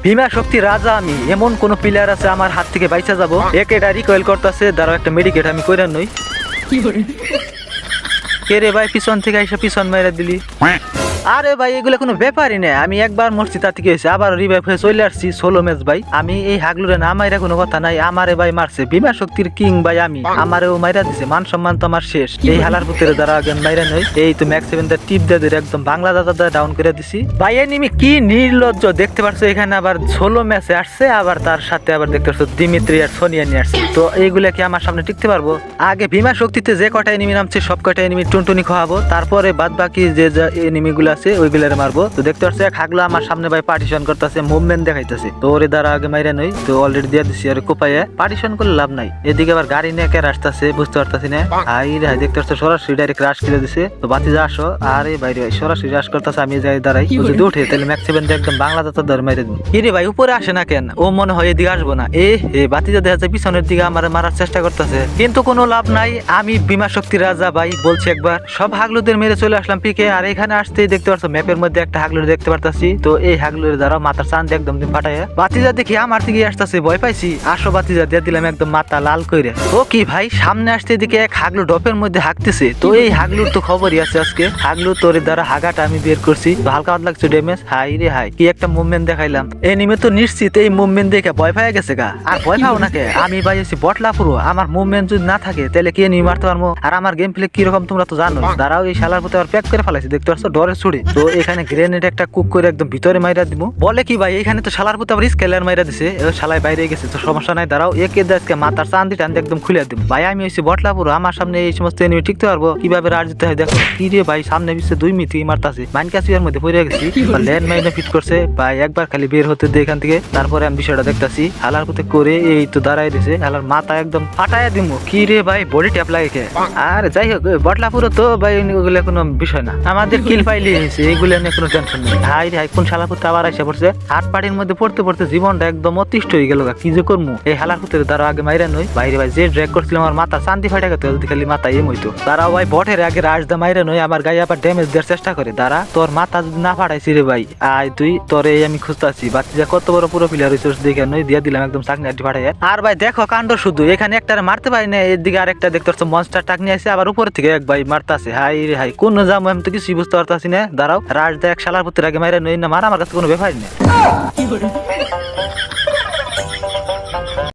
ভীমা শক্তি রাজা আমি। এমন কোন প্লেয়ার আছে আমার হাত থেকে বাইচা যাব? একেটা রিকয়েল করতেছে দাঁড়াও একটা মেডিকেট আমি কইরা নই। কে রে ভাই পিছন থেকে এসে পিছন মাইরা দিলি? আরে ভাই, এগুলো কোনো ব্যাপারই না আমি একবার মরছি তা থেকে হয়েছে। আবার রিভাইভ হয়ে চলে আসছি ষোলো ম্যাচ ভাই। আমি এই হাগলুরে না মাইরা কোনো কথা নাই। আমারে ভাই মারছে বিমা শক্তির কিং ভাই আমি। আমারেও মাইরা দিছে, মান সম্মান তো আমার শেষ। এই হালার পুত্রে দ্বারা আগে মাইরা নই। এই তো ম্যাক্স সেভেনটা টিপ দিয়ে একদম বাংলা দাদা ডাউন করে দিছি। ভাই এনিমি কি নির্লজ্জ, দেখতে পারছ? এখানে আবার ষোলো ম্যাচে আসছে, আবার তার সাথে আবার দেখতে পাচ্ছ দিমিত্রি আর সোনিয়া নিয়ে আসছে। তো এইগুলা কি আমার সামনে টিকতে পারব? আগে বিমা শক্তিতে যে কটা এনিমি নামছে, সব কটা এনিমি টুনটুনি খাওয়াবো তারপরে বাদ বাকি যে এনিমি গুলো আছে ওইগুলারে মারবো। তো দেখতে পাচ্ছি এক হাগলো আমার সামনে ভাই পার্টিশন করতেছে মুভমেন্ট দেখাইতেছে। তো ওরে দ্বারা আগে মাইরা নই তো অলরেডি দিয়ে দিছি আর কোপাইয়া পার্টিশন করলে লাভ নাই। এদিকে আবার গাড়ি নিয়ে কে আসতেছে বুঝতে পারতাছি না। হাই রে দেখতে পাচ্ছ সরাসরি ডাইরেক্ট রাশ করে দিছে। তো বাতি যা আসো আরে বাইরে ভাই সরাসরি রাশ করতেছে আমি যাই দাঁড়াই। যদি উঠে তাহলে ম্যাক্স সেভেন একদম বাংলা দাতা ধরে মাইরে দিন কি রে ভাই উপরে আসে না কেন? ও মনে হয় এদিকে আসব না। এ এ বাতি যা দেখা যায় পিছনের দিকে আমার মারার চেষ্টা করতেছে। কিন্তু কোনো লাভ নাই আমি বিমা শক্তি রাজা ভাই বলছি একবার। সব হাগলুদের মেরে চলে আসলাম পিকে আর এখানে আসতেই দেখতে পাচ্ছ ম্যাপের মধ্যে একটা হাগলুর দেখতে পারতাছি। তো এই হাগলুর দ্বারা মাথার চাঁদ একদম দিন ফাটাইয়া বাতিজা দেখি আমার দিকে আসতেছে, ভয় পাইছি। আসো বাতিজা, দিয়ে দিলাম একদম মাথা লাল কইরে। ও কি ভাই, সামনে আসতে দিকে এক হাগলু ডপের মধ্যে হাঁকতেছে। তো এই হাগলুর তো খবরই আছে আজকে। হাগলু তোর দ্বারা হাগাটা আমি বের করছি। হালকা হাত লাগছে ড্যামেজ হাই রে হাই, কি একটা মুভমেন্ট দেখাইলাম। এনিমে তো নিশ্চিত এই মুভমেন্ট দেখে ভয় পাই গেছে গা। আর ভয় পাও না কে? আমি ভাই এসে বটলা পুরো আমার মুভমেন্ট যদি না থাকে, তাহলে কে নিয়ে মারতে পারব? আর আমার গেম প্লে কীরকম তোমরা তো জানো। দাঁড়াও এই শালার প্রতি আবার প্যাক করে ফেলাইছি। দেখতে পাচ্ছ? ডরের ছুড়ে তো এখানে গ্রেনেড একটা কুক করে একদম ভিতরে মাইরা দিব বলে কি ভাই, এখানে তো শালার প্রতি আবার স্কেলার মাইরা দিছে। শালাই বাইরে গেছে, তো সমস্যা নাই, দাঁড়াও। একে আজকে মাথার চান্দি টান্দি একদম খুলে দিব ভাই, আমি হয়েছি বটলা পুরো আমার সামনে এই সমস্ত এনিমি টিকতে পারব? কীভাবে রাজ দিতে হয় দেখো। কি রে ভাই, সামনে পিছিয়ে দুই মিটি মারতাছে। মাইন কাসিয়ার মধ্যে পড়ে গেছি। ল্যান্ড মাইনে ফিট করছে। ভাই, একবার খালি বের হতে দে এখান থেকে। তারপরে আমি বিষয়টা দেখতাছি। হালার পুতে করে এই তো দাঁড়াই দিছে হালার মাথা একদম ফাটায় দিমু। কি রে ভাই বডি ট্যাপ লাগে আর যাই হোক বটলা পুরো তো ভাই ওগুলো কোনো বিষয় না। আমাদের কিল পাইলি হয়েছে এইগুলো নিয়ে কোনো টেনশন নেই। হাই রে কোন শালা পুত্র আবার এসে পড়ছে। হাট পাড়ির মধ্যে পড়তে পড়তে জীবনটা একদম অতিষ্ঠ হয়ে গেল কি যে করমু? এই হালার পুত্রের দ্বারা আগে মাইরা নই। বাইরে ভাই, যে ড্র্যাগ করছিলাম আমার মাথা, শান্তি ফাটা গেছে যদি খালি মাথা এম হইতো। তারা ভাই, বটের আগে রাজ দা মাইরা নই, আমার গায়ে আবার ড্যামেজ দেওয়ার চেষ্টা করে। দাঁড়া, তোর মাথা যদি না ফাটাইছি রে ভাই, আয় তুই, তোর এই আমি খুঁজতাছি। বাচ্চা কত বড় পুরো প্লেয়ার হইছিস দেখে নই, দিয়ে দিলাম একদম চাকনি আড্ডি ফাটাই আর ভাই, দেখো কাণ্ড শুধু, এখানে একটা মারতে পারি না এদিকে আরেকটা দেখতে পাচ্ছ মনস্টার টাক নিয়ে আসে আবার উপর থেকে এক ভাই মারতাছে। হাই রে হাই, কোন যাব আমি তো কিছুই বুঝতে পারতাছি না। দাঁড়াও, রাজ দেখ শালার পুত্রের আগে মাইরে নই না, মার আমার কাছে কোনো ব্যাপার নেই।